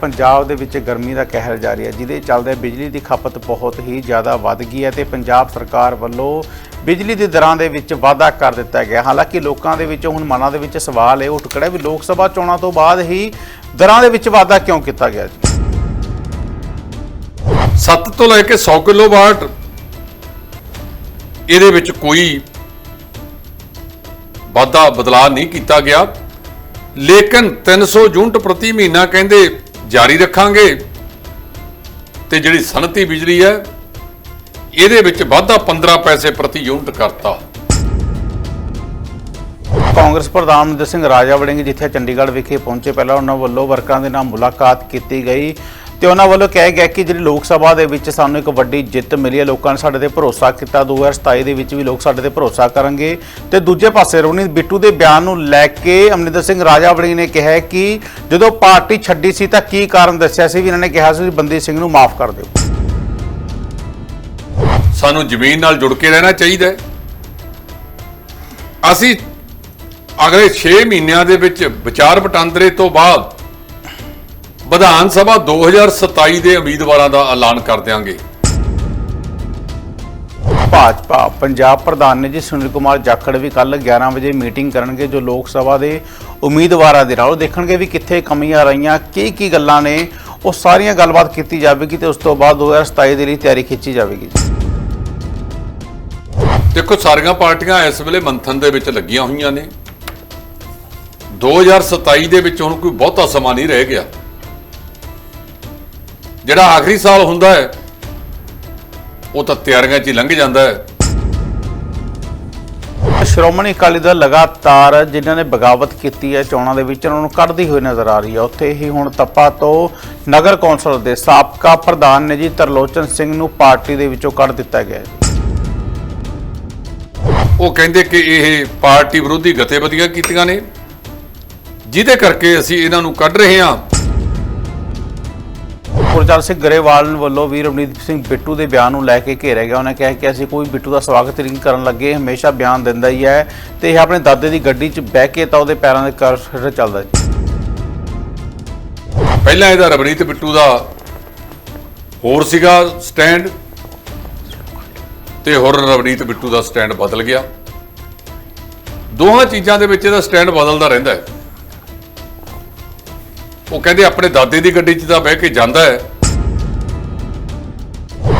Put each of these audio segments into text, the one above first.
ਪੰਜਾਬ ਦੇ ਵਿੱਚ ਗਰਮੀ ਦਾ ਕਹਿਰ ਜਾਰੀ ਹੈ, ਜਿਹਦੇ ਚੱਲਦੇ ਬਿਜਲੀ ਦੀ ਖਪਤ ਬਹੁਤ ਹੀ ਜ਼ਿਆਦਾ ਵੱਧ ਗਈ ਹੈ ਤੇ ਪੰਜਾਬ ਸਰਕਾਰ ਵੱਲੋਂ ਬਿਜਲੀ ਦੇ ਦਰਾਂ ਦੇ ਵਿੱਚ ਵਾਧਾ ਕਰ ਦਿੱਤਾ ਗਿਆ। ਹਾਲਾਂਕਿ ਲੋਕਾਂ ਦੇ ਵਿੱਚ ਹੁਣ ਮਨਾਂ ਦੇ ਵਿੱਚ ਸਵਾਲ ਇਹ ਉੱਠ ਖੜਿਆ ਵੀ ਲੋਕ ਸਭਾ ਚੋਣਾਂ ਤੋਂ ਬਾਅਦ ਹੀ ਦਰਾਂ ਦੇ ਵਿੱਚ ਵਾਧਾ ਕਿਉਂ ਕੀਤਾ ਗਿਆ ਜੀ? 7 ਤੋਂ ਲੈ ਕੇ 100 ਕਿਲੋਵਾਟ ਇਹਦੇ ਵਿੱਚ ਕੋਈ ਵਾਧਾ ਬਦਲਾਅ ਨਹੀਂ ਕੀਤਾ ਗਿਆ। ਲੇਕਿਨ 300 ਯੂਨਿਟ ਪ੍ਰਤੀ ਮਹੀਨਾ ਕਹਿੰਦੇ ਜਾਰੀ ਰੱਖਾਂਗੇ। ਤੇ ਜਿਹੜੀ ਸਨਅਤੀ ਬਿਜਲੀ ਹੈ, ਇਹਦੇ ਵਿੱਚ ਵਾਧਾ 15 ਪੈਸੇ ਪ੍ਰਤੀ ਯੂਨਿਟ ਕਰਤਾ। ਕਾਂਗਰਸ ਪ੍ਰਧਾਨ ਮਨਿੰਦਰ ਸਿੰਘ ਰਾਜਾ ਵੜਿੰਗ, ਜਿੱਥੇ ਚੰਡੀਗੜ੍ਹ ਵਿਖੇ ਪਹੁੰਚੇ, ਪਹਿਲਾਂ ਉਹਨਾਂ ਵੱਲੋਂ ਵਰਕਰਾਂ ਦੇ ਨਾਲ ਮੁਲਾਕਾਤ ਕੀਤੀ ਗਈ। ਤੇ ਉਹਨਾਂ ਵੱਲੋਂ ਕਿਹਾ ਗਿਆ ਕਿ ਜਿਹੜੀ ਲੋਕ ਸਭਾ ਦੇ ਵਿੱਚ ਸਾਨੂੰ ਇੱਕ ਵੱਡੀ ਜਿੱਤ ਮਿਲੀ ਹੈ, ਲੋਕਾਂ ਨੇ ਸਾਡੇ ਤੇ ਭਰੋਸਾ ਕੀਤਾ। 2027 ਦੇ ਵਿੱਚ ਵੀ ਲੋਕ ਸਾਡੇ ਤੇ ਭਰੋਸਾ ਕਰਨਗੇ। ਤੇ ਦੂਜੇ ਪਾਸੇ ਰਵਨੀਤ ਬਿੱਟੂ ਦੇ ਬਿਆਨ ਨੂੰ ਲੈ ਕੇ ਅਮਰਿੰਦਰ ਸਿੰਘ ਰਾਜਾ ਵੜਿੰਗ ਨੇ ਕਿਹਾ ਕਿ ਜਦੋਂ ਪਾਰਟੀ ਛੱਡੀ ਸੀ ਤਾਂ ਕੀ ਕਾਰਨ ਦੱਸਿਆ ਸੀ ਵੀ ਇਹਨਾਂ ਨੇ ਕਿਹਾ ਸੀ ਬੰਦੀ ਸਿੰਘ ਨੂੰ ਮਾਫ ਕਰ ਦਿਓ। ਸਾਨੂੰ ਜ਼ਮੀਨ ਨਾਲ ਜੁੜ ਕੇ ਰਹਿਣਾ ਚਾਹੀਦਾ ਹੈ। ਅਸੀਂ ਅਗਲੇ 6 ਮਹੀਨਿਆਂ ਦੇ ਵਿੱਚ ਵਿਚਾਰ ਵਟਾਂਦਰੇ ਤੋਂ ਬਾਅਦ ਵਿਧਾਨ ਸਭਾ 2027 ਦੇ ਉਮੀਦਵਾਰਾਂ ਦਾ ਐਲਾਨ ਕਰ ਦਿਆਂਗੇ। ਭਾਜਪਾ ਪੰਜਾਬ ਪ੍ਰਧਾਨ ਨੇ ਜੀ ਸੁਨੀਲ ਕੁਮਾਰ ਜਾਖੜ ਵੀ ਕੱਲ 11 ਵਜੇ ਮੀਟਿੰਗ ਕਰਨਗੇ ਜੋ ਲੋਕ ਸਭਾ ਦੇ ਉਮੀਦਵਾਰਾਂ ਦੇ ਨਾਲ ਉਹ ਦੇਖਣਗੇ ਵੀ ਕਿੱਥੇ ਕਮੀਆਂ ਰਹੀਆਂ ਕੀ ਕੀ ਗੱਲਾਂ ਨੇ ਉਹ ਸਾਰੀਆਂ ਗੱਲਬਾਤ ਕੀਤੀ ਜਾਵੇਗੀ ਤੇ ਉਸ ਤੋਂ ਬਾਅਦ 2027 ਦੇ ਲਈ ਤਿਆਰੀ ਖਿੱਚੀ ਜਾਵੇਗੀ। ਦੇਖੋ ਸਾਰੀਆਂ ਪਾਰਟੀਆਂ ਇਸ ਵੇਲੇ ਮੰਥਨ ਦੇ ਵਿੱਚ ਲੱਗੀਆਂ ਹੋਈਆਂ ਨੇ। 2027 ਦੇ ਵਿੱਚ ਹੁਣ ਕੋਈ ਬਹੁਤਾ ਸਮਾਂ ਨਹੀਂ ਰਹਿ ਗਿਆ। ਜਿਹੜਾ ਆਖਰੀ ਸਾਲ ਹੁੰਦਾ ਹੈ ਉਹ ਤਾਂ ਤਿਆਰੀਆਂ 'ਚ ਹੀ ਲੰਘ ਜਾਂਦਾ ਹੈ। ਸ਼੍ਰੋਮਣੀ ਅਕਾਲੀ ਦਲ ਲਗਾਤਾਰ ਜਿਨ੍ਹਾਂ ਨੇ ਬਗਾਵਤ ਕੀਤੀ ਹੈ ਚੋਣਾਂ ਦੇ ਵਿੱਚ ਉਹਨਾਂ ਨੂੰ ਕੱਢਦੀ ਹੋਈ ਨਜ਼ਰ ਆ ਰਹੀ ਹੈ। ਉੱਥੇ ਹੀ ਹੁਣ ਤੱਪਾ ਤੋਂ ਨਗਰ ਕੌਂਸਲ ਦੇ ਸਾਬਕਾ ਪ੍ਰਧਾਨ ਨੇ ਜੀ ਤਰਲੋਚਨ ਸਿੰਘ ਨੂੰ ਪਾਰਟੀ ਦੇ ਵਿੱਚੋਂ ਕੱਢ ਦਿੱਤਾ ਗਿਆ ਹੈ। ਉਹ ਕਹਿੰਦੇ ਕਿ ਇਹ ਪਾਰਟੀ ਵਿਰੋਧੀ ਗਤੀਵਿਧੀਆਂ ਕੀਤੀਆਂ ਨੇ ਜਿਹਦੇ ਕਰਕੇ ਅਸੀਂ ਇਹਨਾਂ ਨੂੰ ਕੱਢ ਰਹੇ ਹਾਂ। ਗੁਰਚਰਨ ਸਿੰਘ ਗਰੇਵਾਲ ਵੱਲੋਂ ਵੀ ਰਵਨੀਤ ਸਿੰਘ ਬਿੱਟੂ ਦੇ ਬਿਆਨ ਨੂੰ ਲੈ ਕੇ ਘੇਰਿਆ ਗਿਆ। ਉਹਨੇ ਕਿਹਾ ਕਿ ਅਸੀਂ ਕੋਈ ਬਿੱਟੂ ਦਾ ਸਵਾਗਤ ਨਹੀਂ ਕਰਨ ਲੱਗੇ ਹਮੇਸ਼ਾ ਬਿਆਨ ਦਿੰਦਾ ਹੀ ਹੈ ਤੇ ਇਹ ਆਪਣੇ ਦਾਦੇ ਦੀ ਗੱਡੀ 'ਚ ਬਹਿ ਕੇ ਤਾਂ ਉਹਦੇ ਪੈਰਾਂ ਦੇ ਕਰ ਚੱਲਦਾ ਜੀ ਪਹਿਲਾਂ ਇਹਦਾ ਰਵਨੀਤ ਬਿੱਟੂ ਦਾ ਹੋਰ ਸੀਗਾ ਸਟੈਂਡ ਤੇ ਹੋਰ ਰਵਨੀਤ ਬਿੱਟੂ ਦਾ ਸਟੈਂਡ ਬਦਲ ਗਿਆ। ਦੋਹਾਂ ਚੀਜ਼ਾਂ ਦੇ ਵਿੱਚ ਇਹਦਾ ਸਟੈਂਡ ਬਦਲਦਾ ਰਹਿੰਦਾ ਹੈ। ਉਹ ਕਹਿੰਦੇ ਆਪਣੇ ਦਾਦੇ ਦੀ ਗੱਡੀ 'ਚ ਤਾਂ ਬਹਿ ਕੇ ਜਾਂਦਾ ਹੈ।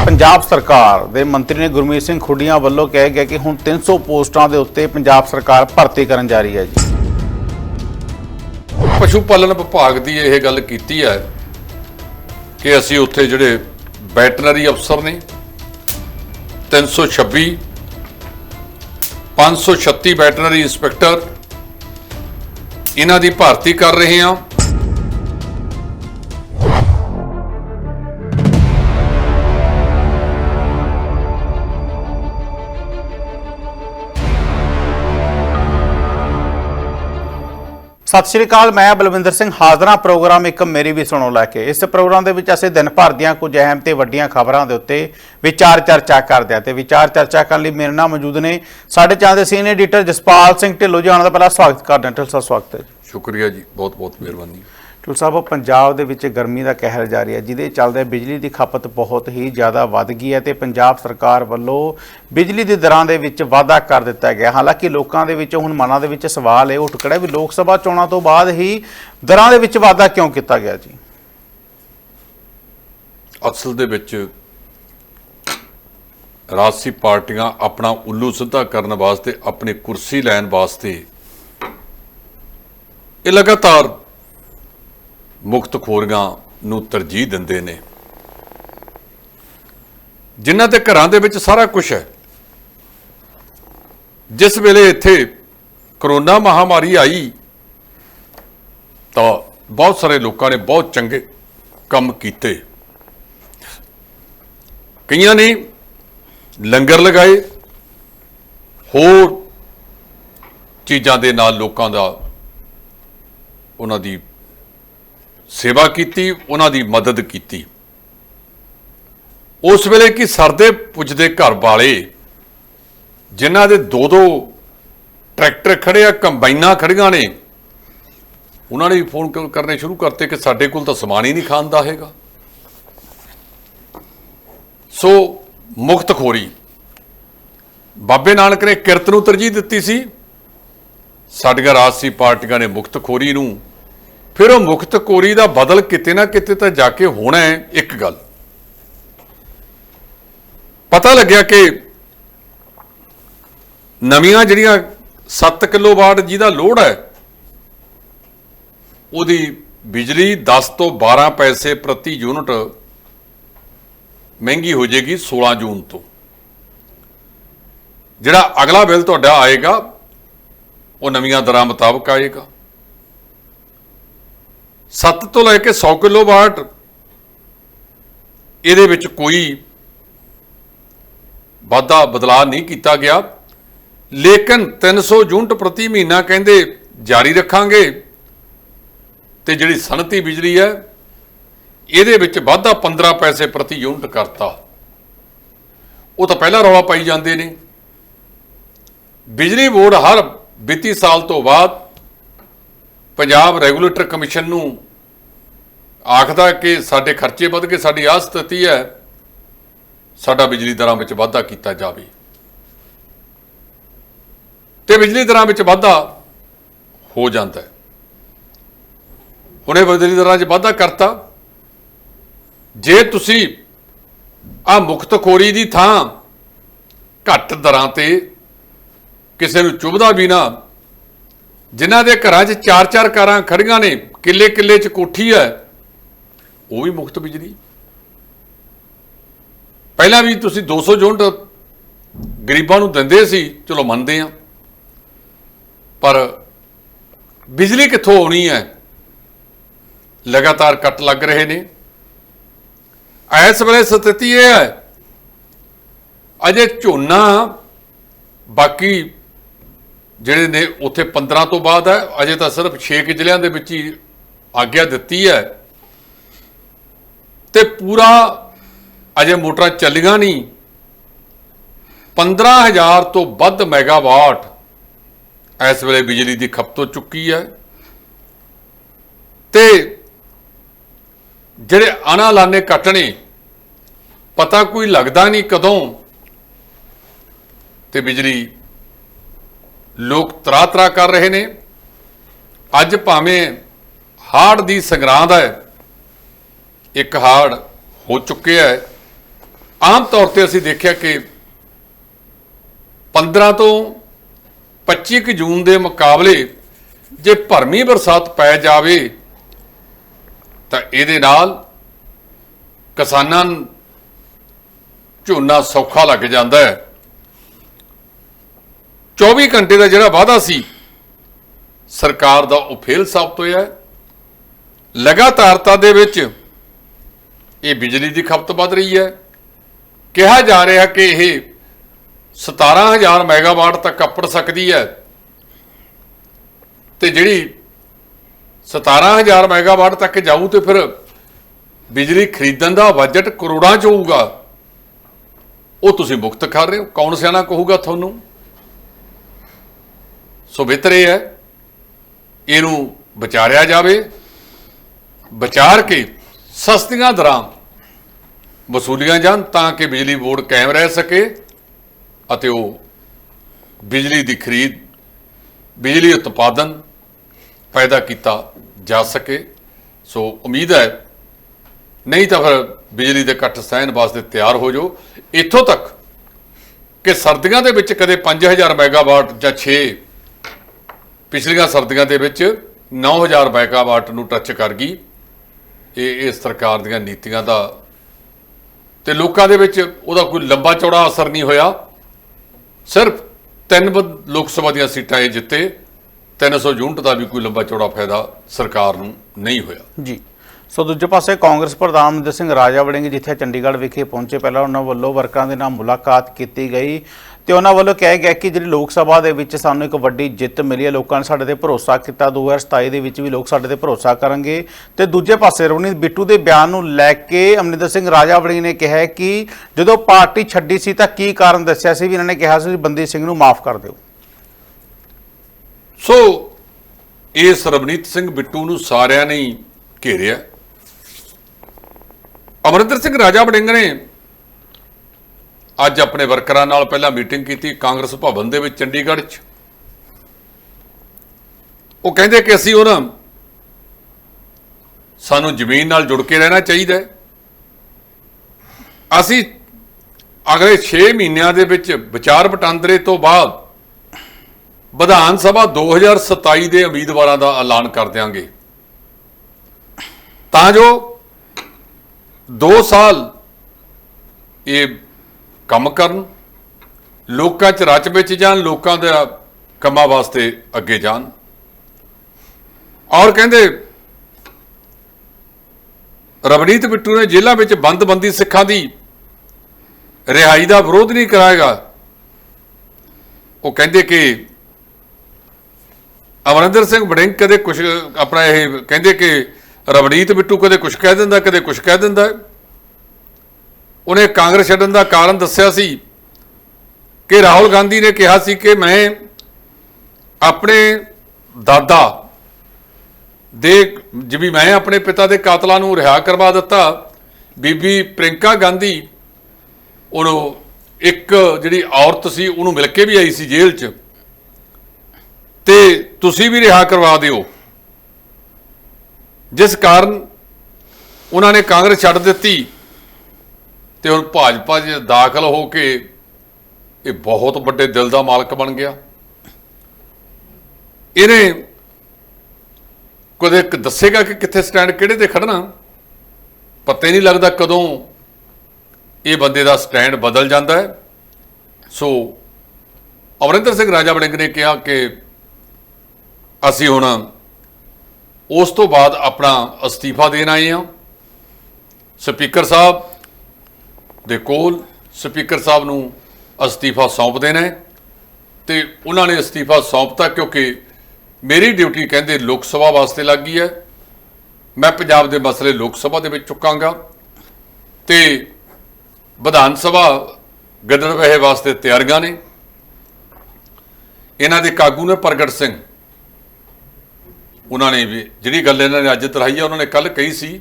ਪੰਜਾਬ ਸਰਕਾਰ ਦੇ ਮੰਤਰੀ ਨੇ ਗੁਰਮੀਤ ਸਿੰਘ ਖੁੱਡੀਆਂ ਵੱਲੋਂ ਕਿਹਾ ਗਿਆ ਕਿ ਹੁਣ 300 ਪੋਸਟਾਂ ਦੇ ਉੱਤੇ ਪੰਜਾਬ ਸਰਕਾਰ ਭਰਤੀ ਕਰਨ ਜਾ ਰਹੀ ਹੈ ਜੀ। ਪਸ਼ੂ ਪਾਲਣ ਵਿਭਾਗ ਦੀ ਇਹ ਗੱਲ ਕੀਤੀ ਹੈ ਕਿ ਅਸੀਂ ਉੱਥੇ ਜਿਹੜੇ ਵੈਟਰਨਰੀ ਅਫਸਰ ਨੇ 326 536 ਵੈਟਰਨਰੀ ਇੰਸਪੈਕਟਰ ਇਹਨਾਂ ਦੀ ਭਰਤੀ ਕਰ ਰਹੇ ਹਾਂ। ਸਤਿ ਸ਼੍ਰੀ ਅਕਾਲ, ਮੈਂ ਬਲਵਿੰਦਰ ਸਿੰਘ ਹਾਜ਼ਰਾਂ ਪ੍ਰੋਗਰਾਮ ਇੱਕ ਮੇਰੀ ਵੀ ਸੁਣੋ ਲੈ ਕੇ। ਇਸ ਪ੍ਰੋਗਰਾਮ ਦੇ ਵਿੱਚ ਅਸੀਂ ਦਿਨ ਭਰ ਦੀਆਂ ਕੁਝ ਅਹਿਮ ਤੇ ਵੱਡੀਆਂ ਖਬਰਾਂ ਦੇ ਉੱਤੇ ਵਿਚਾਰ ਚਰਚਾ ਕਰਦੇ ਹਾਂ ਤੇ ਵਿਚਾਰ ਚਰਚਾ ਕਰਨ ਲਈ ਮੇਰੇ ਨਾਲ ਮੌਜੂਦ ਨੇ ਸਾਡੇ ਚੈਨਲ ਦੇ ਸੀਨੀਅਰ ਐਡੀਟਰ ਜਸਪਾਲ ਸਿੰਘ ਢਿੱਲੋਂ ਜੀ ਆਉਣ ਦਾ ਪਹਿਲਾਂ ਸਵਾਗਤ ਕਰਦੇ ਹਾਂ। ਢਿੱਲ ਸਾਹਿਬ, ਸਵਾਗਤ ਹੈ ਜੀ। ਸ਼ੁਕਰੀਆ ਜੀ ਬਹੁਤ ਬਹੁਤ ਮਿਹਰਬਾਨੀ। ਟੁਲ ਸਾਹਿਬ, ਪੰਜਾਬ ਦੇ ਵਿੱਚ ਗਰਮੀ ਦਾ ਕਹਿਰ ਜਾਰੀ ਹੈ, ਜਿਹਦੇ ਚੱਲਦੇ ਬਿਜਲੀ ਦੀ ਖਪਤ ਬਹੁਤ ਹੀ ਜ਼ਿਆਦਾ ਵੱਧ ਗਈ ਹੈ ਤੇ ਪੰਜਾਬ ਸਰਕਾਰ ਵੱਲੋਂ ਬਿਜਲੀ ਦੇ ਦਰਾਂ ਦੇ ਵਿੱਚ ਵਾਧਾ ਕਰ ਦਿੱਤਾ ਗਿਆ। ਹਾਲਾਂਕਿ ਲੋਕਾਂ ਦੇ ਵਿੱਚ ਹੁਣ ਮਨਾਂ ਦੇ ਵਿੱਚ ਸਵਾਲ ਇਹ ਉੱਠ ਖੜਿਆ ਵੀ ਲੋਕ ਸਭਾ ਚੋਣਾਂ ਤੋਂ ਬਾਅਦ ਹੀ ਦਰਾਂ ਦੇ ਵਿੱਚ ਵਾਧਾ ਕਿਉਂ ਕੀਤਾ ਗਿਆ ਜੀ? ਅਸਲ ਦੇ ਵਿੱਚ ਰਾਜਸੀ ਪਾਰਟੀਆਂ ਆਪਣਾ ਉੱਲੂ ਸਿੱਧਾ ਕਰਨ ਵਾਸਤੇ, ਆਪਣੀ ਕੁਰਸੀ ਲੈਣ ਵਾਸਤੇ ਇਹ ਲਗਾਤਾਰ ਮੁਕਤ ਖੋਰੀਆਂ ਨੂੰ ਤਰਜੀਹ ਦਿੰਦੇ ਨੇ। ਜਿਨ੍ਹਾਂ ਦੇ ਘਰਾਂ ਦੇ ਵਿੱਚ ਸਾਰਾ ਕੁਝ ਹੈ। ਜਿਸ ਵੇਲੇ ਇੱਥੇ ਕਰੋਨਾ ਮਹਾਮਾਰੀ ਆਈ, ਤਾਂ ਬਹੁਤ ਸਾਰੇ ਲੋਕਾਂ ਨੇ ਬਹੁਤ ਚੰਗੇ ਕੰਮ ਕੀਤੇ। ਕਈਆਂ ਨੇ ਲੰਗਰ ਲਗਾਏ, ਹੋਰ ਚੀਜ਼ਾਂ ਦੇ ਨਾਲ ਲੋਕਾਂ ਦਾ ਉਹਨਾਂ ਦੀ ਸੇਵਾ ਕੀਤੀ, ਉਹਨਾਂ ਦੀ ਮਦਦ ਕੀਤੀ। ਉਸ ਵੇਲੇ ਕੀ ਸਰਦੇ ਪੁੱਜਦੇ ਘਰ ਵਾਲੇ, ਜਿਨ੍ਹਾਂ ਦੇ ਦੋ ਦੋ ਟਰੈਕਟਰ ਖੜੇ ਆ, ਕੰਬਾਈਨਾਂ ਖੜੀਆਂ ਨੇ, ਉਹਨਾਂ ਨੇ ਵੀ ਫੋਨ ਕਰਨੇ ਸ਼ੁਰੂ ਕਰਤੇ ਕਿ ਸਾਡੇ ਕੋਲ ਤਾਂ ਸਮਾਨ ਹੀ ਨਹੀਂ ਖਾਣ ਦਾ ਹੈਗਾ। ਸੋ ਮੁਕਤਖੋਰੀ। ਬਾਬੇ ਨਾਨਕ ਨੇ ਕਿਰਤ ਨੂੰ ਤਰਜੀਹ ਦਿੱਤੀ ਸੀ। ਸਾਡੀਆਂ ਰਾਜਸੀ ਪਾਰਟੀਆਂ ਨੇ ਮੁਕਤਖੋਰੀ ਨੂੰ ਫਿਰ ਉਹ ਮੁਕਤ ਕੋਰੀ ਦਾ ਬਦਲ ਕਿਤੇ ਨਾ ਕਿਤੇ ਤਾਂ ਜਾ ਕੇ ਹੋਣਾ ਹੈ, ਇੱਕ ਗੱਲ। ਪਤਾ ਲੱਗਿਆ ਕਿ ਨਵੀਆਂ ਜਿਹੜੀਆਂ 7 ਕਿਲੋਵਾਟ ਜਿਹਦਾ ਲੋਡ ਹੈ, ਉਹਦੀ ਬਿਜਲੀ 10 ਤੋਂ 12 ਪੈਸੇ ਪ੍ਰਤੀ ਯੂਨਿਟ ਮਹਿੰਗੀ ਹੋ ਜਾਏਗੀ 16 ਜੂਨ ਤੋਂ। ਜਿਹੜਾ ਅਗਲਾ ਬਿੱਲ ਤੁਹਾਡਾ ਆਏਗਾ, ਉਹ ਨਵੀਆਂ ਦਰਾਂ ਮੁਤਾਬਕ ਆਏਗਾ। 7 ਤੋਂ ਲੈ ਕੇ 100 ਕਿਲੋਵਾਟ ਇਹਦੇ ਵਿੱਚ ਕੋਈ ਵਾਧਾ ਬਦਲਾਅ ਨਹੀਂ ਕੀਤਾ ਗਿਆ। ਲੇਕਿਨ 300 ਯੂਨਿਟ ਪ੍ਰਤੀ ਮਹੀਨਾ ਕਹਿੰਦੇ ਜਾਰੀ ਰੱਖਾਂਗੇ ਤੇ ਜਿਹੜੀ ਸਨਅਤੀ ਬਿਜਲੀ ਹੈ, ਇਹਦੇ ਵਿੱਚ ਵਾਧਾ 15 ਪੈਸੇ ਪ੍ਰਤੀ ਯੂਨਿਟ ਕਰਤਾ। ਉਹ ਤਾਂ ਪਹਿਲਾਂ ਰੌਲਾ ਪਾਈ ਜਾਂਦੇ ਨੇ। ਬਿਜਲੀ ਬੋਰਡ ਹਰ ਵਿੱਤੀ ਸਾਲ ਤੋਂ ਬਾਅਦ ਪੰਜਾਬ ਰੈਗੂਲੇਟਰ ਕਮਿਸ਼ਨ ਨੂੰ ਆਖਦਾ ਕਿ ਸਾਡੇ ਖਰਚੇ ਵੱਧ ਗਏ ਸਾਡੀ ਆਹ ਸਥਿਤੀ ਹੈ, ਸਾਡਾ ਬਿਜਲੀ ਦਰਾਂ ਵਿੱਚ ਵਾਧਾ ਕੀਤਾ ਜਾਵੇ। ਤੇ ਬਿਜਲੀ ਦਰਾਂ ਵਿੱਚ ਵਾਧਾ ਹੋ ਜਾਂਦਾ ਹੈ। ਹੁਣੇ ਬਿਜਲੀ ਦਰਾਂ 'ਚ ਵਾਧਾ ਕਰਤਾ। ਜੇ ਤੁਸੀਂ ਆ ਮੁਕਤਖੋਰੀ ਦੀ ਥਾਂ ਘੱਟ ਦਰਾਂ ਤੇ ਕਿਸੇ ਨੂੰ ਚੁਭਦਾ ਵੀ ਨਾ, ਜਿਨ੍ਹਾਂ ਦੇ ਘਰਾਂ 'ਚ ਚਾਰ ਚਾਰ ਕਾਰਾਂ ਖੜੀਆਂ ਨੇ ਕਿੱਲੇ ਕਿੱਲੇ 'ਚ ਕੋਠੀ ਹੈ ਉਹ ਵੀ ਮੁਫਤ ਬਿਜਲੀ। ਪਹਿਲਾਂ ਵੀ ਤੁਸੀਂ 200 ਯੂਨਿਟ ਗਰੀਬਾਂ ਨੂੰ ਦਿੰਦੇ ਸੀ, ਚਲੋ ਮੰਨਦੇ ਆ ਪਰ ਬਿਜਲੀ ਕਿੱਥੋਂ ਆਉਣੀ ਹੈ? ਲਗਾਤਾਰ ਕੱਟ ਲੱਗ ਰਹੇ ਨੇ। ਇਸ ਵੇਲੇ ਸਥਿਤੀ ਇਹ ਹੈ, ਅਜੇ ਝੋਨਾ, ਬਾਕੀ ਜਿਹੜੇ ਨੇ, ਉੱਥੇ 15 ਤੋਂ ਬਾਅਦ ਹੈ। ਅਜੇ ਤਾਂ ਸਿਰਫ 6 ਜ਼ਿਲ੍ਹਿਆਂ ਦੇ ਵਿੱਚ ਹੀ ਆਗਿਆ ਦਿੱਤੀ ਹੈ। ਤੇ ਪੂਰਾ ਅਜੇ ਮੋਟਰਾਂ ਚੱਲੀਆਂ ਨਹੀਂ। 15000 ਤੋਂ ਵੱਧ ਮੈਗਾਵਾਟ ਇਸ ਵੇਲੇ ਬਿਜਲੀ ਦੀ ਖਪਤ ਹੋ ਚੁੱਕੀ ਹੈ। ਤੇ ਜਿਹੜੇ ਆਣਾ ਲਾਣੇ ਕੱਟਣੇ, ਪਤਾ ਕੋਈ ਲੱਗਦਾ ਨਹੀਂ ਕਦੋਂ ਤੇ ਬਿਜਲੀ ਲੋਕ ਤਰਾ ਤਰਾ ਕਰ ਰਹੇ ਨੇ। ਅੱਜ ਭਾਵੇਂ ਹਾੜ ਦੀ ਸੰਗਰਾਂਦ ਹੈ ਇੱਕ ਹਾੜ ਹੋ ਚੁੱਕਿਆ ਹੈ ਆਮ ਤੌਰ ਤੇ ਅਸੀਂ ਦੇਖਿਆ ਕਿ 15 ਤੋਂ 25 ਕੁ ਜੂਨ ਦੇ ਮੁਕਾਬਲੇ ਜੇ ਭਰਮੀ ਬਰਸਾਤ ਪੈ ਜਾਵੇ, ਤਾਂ ਇਹਦੇ ਨਾਲ ਕਿਸਾਨਾਂ ਨੂੰ ਝੋਨਾ ਸੌਖਾ ਲੱਗ ਜਾਂਦਾ ਹੈ। 24 ਘੰਟੇ ਦਾ ਜਿਹੜਾ ਵਾਅਦਾ ਸੀ, ਸਰਕਾਰ ਦਾ ਉਹ ਫੇਲ ਸਾਬਤ ਹੋਇਆ ਹੈ। ਲਗਾਤਾਰਤਾ ਦੇ ਵਿੱਚ ਇਹ ਬਿਜਲੀ ਦੀ ਖਪਤ ਵੱਧ ਰਹੀ ਹੈ। ਕਿਹਾ ਜਾ ਰਿਹਾ ਕਿ ਇਹ 17000 ਮੈਗਾਵਾਟ ਤੱਕ ਅੱਪੜ ਸਕਦੀ ਹੈ। ਤੇ ਜਿਹੜੀ 17000 ਮੈਗਾਵਾਟ ਤੱਕ ਜਾਊ ਤੇ ਫਿਰ ਬਿਜਲੀ ਖਰੀਦਣ ਦਾ ਬਜਟ ਕਰੋੜਾਂ ਚ ਹੋਊਗਾ। ਉਹ ਤੁਸੀਂ ਮੁਕਤ ਕਰ ਰਹੇ ਹੋ। ਕੌਣ ਸਿਆਣਾ ਕਹੂਗਾ ਤੁਹਾਨੂੰ? ਸੋ ਬਿਹਤਰ ਇਹ ਹੈ, ਇਹਨੂੰ ਵਿਚਾਰਿਆ ਜਾਵੇ। ਵਿਚਾਰ ਕੇ ਸਸਤੀਆਂ ਦਰਾਂ ਵਸੂਲੀਆਂ ਜਾਣ ਤਾਂ ਕਿ ਬਿਜਲੀ ਬੋਰਡ ਕਾਇਮ ਰਹਿ ਸਕੇ ਅਤੇ ਉਹ ਬਿਜਲੀ ਦੀ ਖਰੀਦ, ਬਿਜਲੀ ਉਤਪਾਦਨ ਪੈਦਾ ਕੀਤਾ ਜਾ ਸਕੇ। ਸੋ ਉਮੀਦ ਹੈ, ਨਹੀਂ ਤਾਂ ਫਿਰ ਬਿਜਲੀ ਦੇ ਕੱਟ ਸਹਿਣ ਵਾਸਤੇ ਤਿਆਰ ਹੋ ਜਾਓ। ਇੱਥੋਂ ਤੱਕ ਕਿ ਸਰਦੀਆਂ ਦੇ ਵਿੱਚ ਕਦੇ 5000 ਮੈਗਾਵਾਟ ਜਾਂ 6 ਪਿਛਲੀਆਂ ਸਰਦੀਆਂ ਦੇ ਵਿੱਚ 9000 ਮੈਗਾਵਾਟ ਨੂੰ ਟੱਚ ਕਰ ਗਈ। ਇਹ ਇਹ ਸਰਕਾਰ ਦੀਆਂ ਨੀਤੀਆਂ ਦਾ ਤੇ ਲੋਕਾਂ ਦੇ ਵਿੱਚ ਉਹਦਾ ਕੋਈ ਲੰਬਾ ਚੌੜਾ ਅਸਰ ਨਹੀਂ ਹੋਇਆ। ਸਿਰਫ ਤਿੰਨ ਬ- ਲੋਕ ਸਭਾ ਦੀਆਂ ਸੀਟਾਂ ਇਹ ਜਿੱਤੇ 300 ਯੂਨਿਟ ਦਾ ਵੀ ਕੋਈ ਲੰਬਾ ਚੌੜਾ ਫਾਇਦਾ ਸਰਕਾਰ ਨੂੰ ਨਹੀਂ ਹੋਇਆ। ਜੀ। ਸੋ ਦੂਜੇ ਪਾਸੇ ਕਾਂਗਰਸ ਪ੍ਰਧਾਨ ਅਮਰਿੰਦਰ ਸਿੰਘ ਰਾਜਾ ਵੜਿੰਗ, ਜਿੱਥੇ ਚੰਡੀਗੜ੍ਹ ਵਿਖੇ ਪਹੁੰਚੇ, ਪਹਿਲਾਂ ਉਹਨਾਂ ਵੱਲੋਂ ਵਰਕਰਾਂ ਦੇ ਨਾਲ ਮੁਲਾਕਾਤ ਕੀਤੀ ਗਈ। ਤੇ ਉਹਨਾਂ ਵੱਲੋਂ ਕਿਹਾ ਗਿਆ ਕਿ ਜਿਹੜੀ ਲੋਕ ਸਭਾ ਦੇ ਵਿੱਚ ਸਾਨੂੰ ਇੱਕ ਵੱਡੀ ਜਿੱਤ ਮਿਲੀ ਹੈ, ਲੋਕਾਂ ਨੇ ਸਾਡੇ ਤੇ ਭਰੋਸਾ ਕੀਤਾ। 2027 ਦੇ ਵਿੱਚ ਵੀ ਲੋਕ ਸਾਡੇ ਤੇ ਭਰੋਸਾ ਕਰਨਗੇ। ਤੇ ਦੂਜੇ ਪਾਸੇ ਰਵਨੀਤ ਬਿੱਟੂ ਦੇ ਬਿਆਨ ਨੂੰ ਲੈ ਕੇ ਅਮਰਿੰਦਰ ਸਿੰਘ ਰਾਜਾ ਵੜਿੰਗ ਨੇ ਕਿਹਾ ਕਿ ਜਦੋਂ ਪਾਰਟੀ ਛੱਡੀ ਸੀ ਤਾਂ ਕੀ ਕਾਰਨ ਦੱਸਿਆ ਸੀ ਵੀ ਇਹਨਾਂ ਨੇ ਕਿਹਾ ਸੀ ਬੰਦੀ ਸਿੰਘ ਨੂੰ ਮਾਫ ਕਰ ਦਿਓ। ਸੋ, ਇਸ ਰਵਨੀਤ ਸਿੰਘ ਬਿੱਟੂ ਨੂੰ ਸਾਰਿਆਂ ਨੇ ਹੀ ਘੇਰਿਆ। ਅਮਰਿੰਦਰ ਸਿੰਘ ਰਾਜਾ ਵੜਿੰਗ ਨੇ ਅੱਜ ਆਪਣੇ ਵਰਕਰਾਂ ਨਾਲ ਪਹਿਲਾਂ ਮੀਟਿੰਗ ਕੀਤੀ ਕਾਂਗਰਸ ਭਵਨ ਦੇ ਵਿੱਚ ਚੰਡੀਗੜ੍ਹ 'ਚ। ਉਹ ਕਹਿੰਦੇ ਕਿ ਅਸੀਂ ਉਹਨਾਂ ਸਾਨੂੰ ਜ਼ਮੀਨ ਨਾਲ ਜੁੜ ਕੇ ਰਹਿਣਾ ਚਾਹੀਦਾ ਅਸੀਂ ਅਗਲੇ 6 ਮਹੀਨਿਆਂ ਦੇ ਵਿੱਚ ਵਿਚਾਰ ਵਟਾਂਦਰੇ ਤੋਂ ਬਾਅਦ ਵਿਧਾਨ ਸਭਾ 2027 ਦੇ ਉਮੀਦਵਾਰਾਂ ਦਾ ਐਲਾਨ ਕਰ ਦਿਆਂਗੇ। ਤਾਂ ਜੋ 2 ਸਾਲ ਇਹ ਕੰਮ ਕਰਨ, ਲੋਕਾਂ 'ਚ ਰਚ ਵਿੱਚ ਜਾਣ, ਲੋਕਾਂ ਦੇ ਕੰਮਾਂ ਵਾਸਤੇ ਅੱਗੇ ਜਾਣ। ਔਰ ਕਹਿੰਦੇ, ਰਵਨੀਤ ਬਿੱਟੂ ਨੇ ਜੇਲ੍ਹਾਂ ਵਿੱਚ ਬੰਦਬੰਦੀ ਸਿੱਖਾਂ ਦੀ ਰਿਹਾਈ ਦਾ ਵਿਰੋਧ ਨਹੀਂ ਕਰਾਏਗਾ। ਉਹ ਕਹਿੰਦੇ ਕਿ ਅਮਰਿੰਦਰ ਸਿੰਘ ਵੜਿੰਗ ਕਦੇ ਕੁਝ ਆਪਣਾ ਇਹ ਕਹਿੰਦੇ ਕਿ ਰਵਨੀਤ ਬਿੱਟੂ ਕਦੇ ਕੁਝ ਕਹਿ ਦਿੰਦਾ, ਕਦੇ ਕੁਝ ਕਹਿ ਦਿੰਦਾ। ਉਹਨੇ ਕਾਂਗਰਸ ਛੱਡਣ ਦਾ ਕਾਰਨ ਦੱਸਿਆ ਸੀ ਕਿ ਰਾਹੁਲ ਗਾਂਧੀ ਨੇ ਕਿਹਾ ਸੀ ਕਿ ਮੈਂ ਆਪਣੇ ਦਾਦਾ ਦੇ ਜਿਵੇਂ ਮੈਂ ਆਪਣੇ ਪਿਤਾ ਦੇ ਕਾਤਲਾਂ ਨੂੰ ਰਿਹਾ ਕਰਵਾ ਦਿੱਤਾ, ਬੀਬੀ ਪ੍ਰਿੰਕਾ ਗਾਂਧੀ, ਉਹਨੂੰ ਇੱਕ ਜਿਹੜੀ ਔਰਤ ਸੀ, ਉਹਨੂੰ ਮਿਲ ਕੇ ਵੀ ਆਈ ਸੀ ਜੇਲ੍ਹ 'ਚ। ਤੇ ਤੁਸੀਂ ਵੀ ਰਿਹਾ ਕਰਵਾ ਦਿਓ। ਜਿਸ ਕਾਰਨ ਉਹਨਾਂ ਨੇ ਕਾਂਗਰਸ ਛੱਡ ਦਿੱਤੀ। ਤੇ ਹੁਣ ਭਾਜਪਾ 'ਚ ਦਾਖਲ ਹੋ ਕੇ ਇਹ ਬਹੁਤ ਵੱਡੇ ਦਿਲ ਦਾ ਮਾਲਕ ਬਣ ਗਿਆ। ਇਹਨੇ ਕਦੇ ਦੱਸੇਗਾ ਕਿ ਕਿੱਥੇ ਸਟੈਂਡ ਕਿਹੜੇ ਤੇ ਖੜਨਾ? ਪਤਾ ਹੀ ਨਹੀਂ ਲੱਗਦਾ ਕਦੋਂ ਇਹ ਬੰਦੇ ਦਾ ਸਟੈਂਡ ਬਦਲ ਜਾਂਦਾ ਹੈ। ਸੋ ਅਮਰਿੰਦਰ ਸਿੰਘ ਰਾਜਾ ਵੜਿੰਗ ਨੇ ਕਿਹਾ ਕਿ ਅਸੀਂ ਹੁਣ ਉਸ ਤੋਂ ਬਾਅਦ ਆਪਣਾ ਅਸਤੀਫਾ ਦੇਣ ਆਏ ਹਾਂ। ਸਪੀਕਰ ਸਾਹਿਬ ਦੇ ਕੋਲ ਸਪੀਕਰ ਸਾਹਿਬ ਨੂੰ ਅਸਤੀਫਾ ਸੌਂਪ ਦੇਣਾ ਹੈ ਤੇ ਉਹਨਾਂ ਨੇ ਅਸਤੀਫਾ ਸੌਂਪਤਾ ਕਿਉਂਕਿ ਮੇਰੀ ਡਿਊਟੀ ਕਹਿੰਦੇ ਲੋਕ ਸਭਾ ਵਾਸਤੇ ਲੱਗੀ ਹੈ। ਮੈਂ ਪੰਜਾਬ ਦੇ ਮਸਲੇ ਲੋਕ ਸਭਾ ਦੇ ਵਿੱਚ ਚੁੱਕਾਂਗਾ ਤੇ ਵਿਧਾਨ ਸਭਾ ਗੱਡਣ ਵਹੇ ਵਾਸਤੇ ਤਿਆਰੀਆਂ ਨੇ। ਇਹਨਾਂ ਦੇ ਕਾਗੂ ਨੇ ਪ੍ਰਗਟ ਸਿੰਘ। ਉਹਨਾਂ ਨੇ ਵੀ ਜਿਹੜੀ ਗੱਲ ਇਹਨਾਂ ਨੇ ਅੱਜ ਤਰਾਈ ਹੈ, ਉਹਨਾਂ ਨੇ ਕੱਲ ਕਹੀ ਸੀ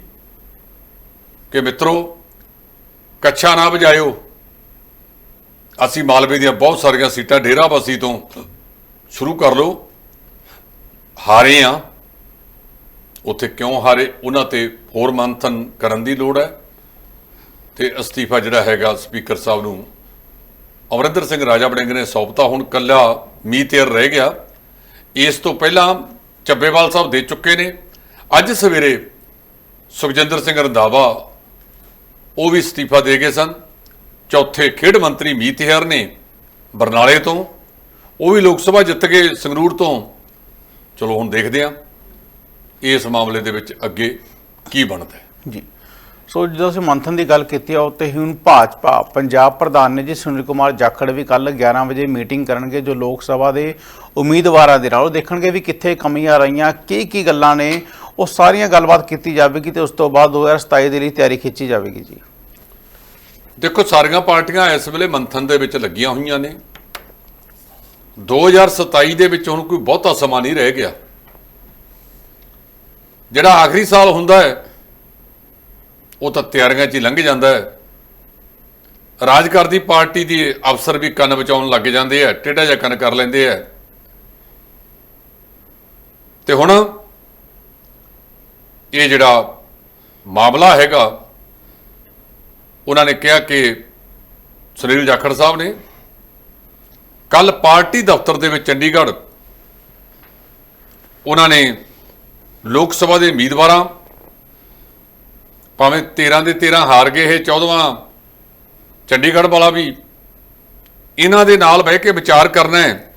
ਕਿ ਮਿੱਤਰੋ ਕੱਛਾ ਨਾ ਵਜਾਇਓ ਅਸੀਂ ਮਾਲਵੇ ਦੀਆਂ ਬਹੁਤ ਸਾਰੀਆਂ ਸੀਟਾਂ ਡੇਰਾਬੱਸੀ ਤੋਂ ਸ਼ੁਰੂ ਕਰ ਲਓ। ਹਾਰੇ ਆ। ਉੱਥੇ ਕਿਉਂ ਹਾਰੇ? ਉਹਨਾਂ ਤੇ ਹੋਰ ਮੰਥਨ ਕਰਨ ਦੀ ਲੋੜ ਹੈ। ਤੇ ਅਸਤੀਫਾ ਜਿਹੜਾ ਹੈਗਾ ਸਪੀਕਰ ਸਾਹਿਬ ਨੂੰ, ਅਮਰਿੰਦਰ ਸਿੰਘ ਰਾਜਾ ਬੜਿੰਗ ਨੇ ਸੌਂਪਤਾ। ਹੁਣ ਕੱਲਾ ਮੀਤੇਰ ਰਹਿ ਗਿਆ। ਇਸ ਤੋਂ ਪਹਿਲਾਂ ਚੱਬੇਵਾਲ ਸਾਹਿਬ ਦੇ ਚੁੱਕੇ ਨੇ। ਅੱਜ ਸਵੇਰੇ ਸੁਖਜਿੰਦਰ ਸਿੰਘ ਰੰਧਾਵਾ ਉਹ ਵੀ ਅਸਤੀਫਾ ਦੇ ਗਏ ਸਨ। ਚੌਥੇ ਖੇਡ ਮੰਤਰੀ ਮੀਤ ਮੀਤੇਹਰ ਨੇ ਬਰਨਾਲੇ ਤੋਂ, ਉਹ ਵੀ ਲੋਕ ਸਭਾ ਜਿੱਤ ਕੇ ਸੰਗਰੂਰ ਤੋਂ। ਚਲੋ ਹੁਣ ਦੇਖਦੇ ਹਾਂ, ਇਸ ਮਾਮਲੇ ਦੇ ਵਿੱਚ ਅੱਗੇ ਕੀ ਬਣਦਾ ਜੀ। ਸੋ ਜਦੋਂ ਅਸੀਂ ਮੰਥਨ ਦੀ ਗੱਲ ਕੀਤੀ ਆ ਉੱਤੇ ਹੀ ਹੁਣ ਭਾਜਪਾ, ਪੰਜਾਬ ਪ੍ਰਧਾਨ ਨੇ ਜੀ ਸੁਨੀਲ ਕੁਮਾਰ ਜਾਖੜ ਵੀ ਕੱਲ 11 ਵਜੇ ਮੀਟਿੰਗ ਕਰਨਗੇ, ਜੋ ਲੋਕ ਸਭਾ ਦੇ ਉਮੀਦਵਾਰਾਂ ਦੇ ਨਾਲ। ਉਹ ਦੇਖਣਗੇ ਵੀ ਕਿੱਥੇ ਕਮੀਆਂ ਰਹੀਆਂ ਕੀ ਕੀ ਗੱਲਾਂ ਨੇ ਉਹ ਸਾਰੀਆਂ ਗੱਲਬਾਤ ਕੀਤੀ ਜਾਵੇਗੀ ਤੇ ਉਸ ਤੋਂ ਬਾਅਦ 2027 ਦੇ ਲਈ ਤਿਆਰੀ ਖਿੱਚੀ ਜਾਵੇਗੀ ਜੀ। ਦੇਖੋ, ਸਾਰੀਆਂ ਪਾਰਟੀਆਂ ਇਸ ਵੇਲੇ ਮੰਥਨ ਦੇ ਵਿੱਚ ਲੱਗੀਆਂ ਹੋਈਆਂ ਨੇ। 2027 ਦੇ ਵਿੱਚ ਹੁਣ ਕੋਈ ਬਹੁਤਾ ਸਮਾਂ ਨਹੀਂ ਰਹਿ ਗਿਆ। ਜਿਹੜਾ ਆਖਰੀ ਸਾਲ ਹੁੰਦਾ ਹੈ, ਉਹ ਤਾਂ ਤਿਆਰੀਆਂ 'ਚ ਹੀ ਲੰਘ ਜਾਂਦਾ ਹੈ। ਰਾਜ ਕਰਦੀ ਪਾਰਟੀ ਦੀ ਅਫਸਰ ਵੀ ਕੰਨ ਬਚਾਉਣ ਲੱਗ ਜਾਂਦੇ ਆ, ਟੇਢਾ ਜਿਹਾ ਕੰਨ ਕਰ ਲੈਂਦੇ ਆ। ਤੇ ਹੁਣ ਇਹ ਜਿਹੜਾ ਮਾਮਲਾ ਹੈਗਾ, ਉਹਨਾਂ ਨੇ ਕਿਹਾ ਕਿ ਸੁਨੀਲ ਜਾਖੜ ਸਾਹਿਬ ਨੇ ਕੱਲ ਪਾਰਟੀ ਦਫ਼ਤਰ ਦੇ ਵਿੱਚ ਚੰਡੀਗੜ੍ਹ ਉਹਨਾਂ ਨੇ ਲੋਕ ਸਭਾ ਦੇ ਉਮੀਦਵਾਰਾਂ, ਭਾਵੇਂ 13 ਦੇ 13 ਹਾਰ ਗਏ ਇਹ 14ਵਾਂ ਚੰਡੀਗੜ੍ਹ ਵਾਲਾ ਵੀ, ਇਹਨਾਂ ਦੇ ਨਾਲ ਬਹਿ ਕੇ ਵਿਚਾਰ ਕਰਨਾ ਹੈ।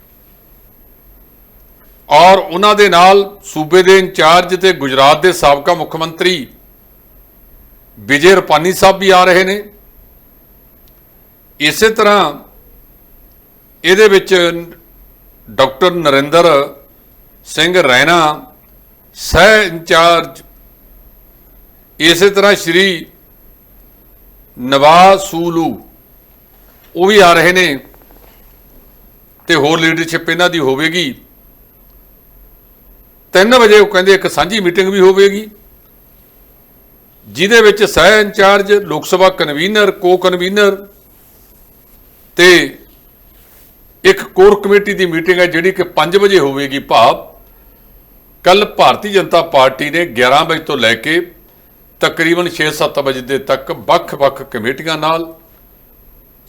ਔਰ ਉਹਨਾਂ ਦੇ ਨਾਲ ਸੂਬੇ ਦੇ ਇੰਚਾਰਜ ਤੇ ਗੁਜਰਾਤ ਦੇ ਸਾਬਕਾ ਮੁੱਖ ਮੰਤਰੀ ਵਿਜੇ ਰੁਪਾਨੀ ਸਾਹਿਬ ਵੀ ਆ ਰਹੇ ਨੇ। ਇਸੇ ਤਰ੍ਹਾਂ ਇਹਦੇ ਵਿੱਚ ਡਾਕਟਰ ਨਰਿੰਦਰ ਸਿੰਘ ਰੈਣਾ, ਸਹਿ ਇੰਚਾਰਜ, ਇਸੇ ਤਰ੍ਹਾਂ ਸ਼੍ਰੀ ਨਵਾਜ਼ ਸੂਲੂ, ਉਹ ਵੀ ਆ ਰਹੇ ਨੇ ਤੇ ਹੋਰ ਲੀਡਰਸ਼ਿਪ ਇਹਨਾਂ ਦੀ ਹੋਵੇਗੀ। 3 ਵਜੇ ਉਹ ਕਹਿੰਦੇ ਇੱਕ ਸਾਂਝੀ ਮੀਟਿੰਗ ਵੀ ਹੋਵੇਗੀ, ਜਿਹਦੇ ਵਿੱਚ ਸਹਿ ਇੰਚਾਰਜ, ਲੋਕ ਸਭਾ ਕਨਵੀਨਰ ਕੋ ਕਨਵੀਨਰ ਤੇ ਇੱਕ ਕੋਰ ਕਮੇਟੀ ਦੀ ਮੀਟਿੰਗ ਹੈ ਜਿਹੜੀ ਕਿ 5 ਵਜੇ ਹੋਵੇਗੀ ਭਾਵ। ਕੱਲ ਭਾਰਤੀ ਜਨਤਾ ਪਾਰਟੀ ਨੇ 11 ਵਜੇ ਤੋਂ ਲੈ ਕੇ ਤਕਰੀਬਨ 6-7 ਵਜੇ ਦੇ ਤੱਕ ਵੱਖ-ਵੱਖ ਕਮੇਟੀਆਂ ਨਾਲ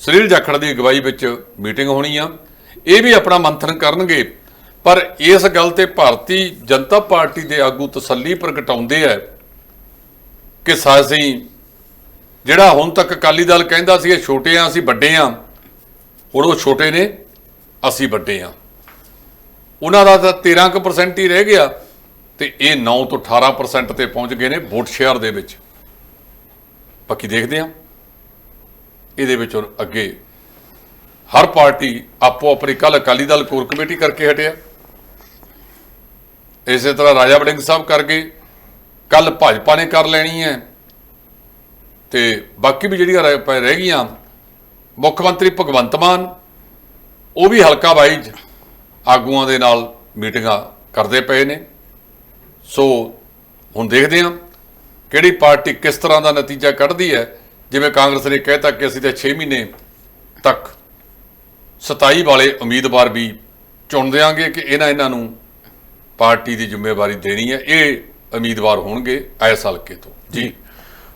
ਸੁਨੀਲ ਜਾਖੜ ਦੀ ਅਗਵਾਈ ਵਿੱਚ ਮੀਟਿੰਗ ਹੋਣੀ ਆ। ਇਹ ਵੀ ਆਪਣਾ ਮੰਥਨ ਕਰਨਗੇ। ਪਰ ਇਸ ਗੱਲ ਤੇ ਭਾਰਤੀ ਜਨਤਾ ਪਾਰਟੀ ਦੇ ਆਗੂ ਤਸੱਲੀ ਪ੍ਰਗਟਾਉਂਦੇ ਆ ਕਿ ਸਾਸੀਂ, ਜਿਹੜਾ ਹੁਣ ਤੱਕ ਅਕਾਲੀ ਦਲ ਕਹਿੰਦਾ ਸੀ ਇਹ ਛੋਟੇ ਆ, ਅਸੀਂ ਵੱਡੇ ਆ, ਹੁਣ ਉਹ ਛੋਟੇ ਨੇ, ਅਸੀਂ ਵੱਡੇ ਆ। ਉਹਨਾਂ ਦਾ ਤਾਂ 13% ਹੀ ਰਹਿ ਗਿਆ ਤੇ ਇਹ 9 ਤੋਂ 18% ਤੇ ਪਹੁੰਚ ਗਏ ਨੇ ਵੋਟ ਸ਼ੇਅਰ ਦੇ ਵਿੱਚ। ਬਾਕੀ ਦੇਖਦੇ ਆ। ਇਹਦੇ ਵਿੱਚ ਹੁਣ ਅੱਗੇ ਹਰ ਪਾਰਟੀ ਆਪੋ ਆਪਣੀ ਕੱਲ ਅਕਾਲੀ ਦਲ ਕੋਰ ਕਮੇਟੀ ਕਰਕੇ ਹਟਿਆ। ਇਸੇ ਤਰ੍ਹਾਂ ਰਾਜਾ ਵੜਿੰਗ ਸਾਹਿਬ ਕਰ ਗਏ। ਕੱਲ ਭਾਜਪਾ ਨੇ ਕਰ ਲੈਣੀ ਹੈ। ਤੇ ਬਾਕੀ ਵੀ ਜਿਹੜੀਆਂ ਰਹਿ ਪੈ- ਰਹਿ ਗਈਆਂ, ਮੁੱਖ ਮੰਤਰੀ ਭਗਵੰਤ ਮਾਨ, ਉਹ ਵੀ ਹਲਕਾ ਵਾਈਜ ਆਗੂਆਂ ਦੇ ਨਾਲ ਮੀਟਿੰਗਾਂ ਕਰਦੇ ਪਏ ਨੇ। ਸੋ ਹੁਣ ਦੇਖਦੇ ਹਾਂ ਕਿਹੜੀ ਪਾਰਟੀ ਕਿਸ ਤਰ੍ਹਾਂ ਦਾ ਨਤੀਜਾ ਕੱਢਦੀ ਹੈ। ਜਿਵੇਂ ਕਾਂਗਰਸ ਨੇ ਕਹਿਤਾ ਕਿ ਅਸੀਂ ਤਾਂ 6 ਮਹੀਨੇ ਤੱਕ 27 ਵਾਲੇ ਉਮੀਦਵਾਰ ਵੀ ਚੁਣ ਦਿਆਂਗੇ ਕਿ ਇਹਨਾਂ ਇਹਨਾਂ ਨੂੰ ਪਾਰਟੀ ਦੀ ਜ਼ਿੰਮੇਵਾਰੀ ਦੇਣੀ ਹੈ ਇਹ ਉਮੀਦਵਾਰ ਹੋਣਗੇ ਇਸ ਹਲਕੇ ਤੋਂ। ਜੀ।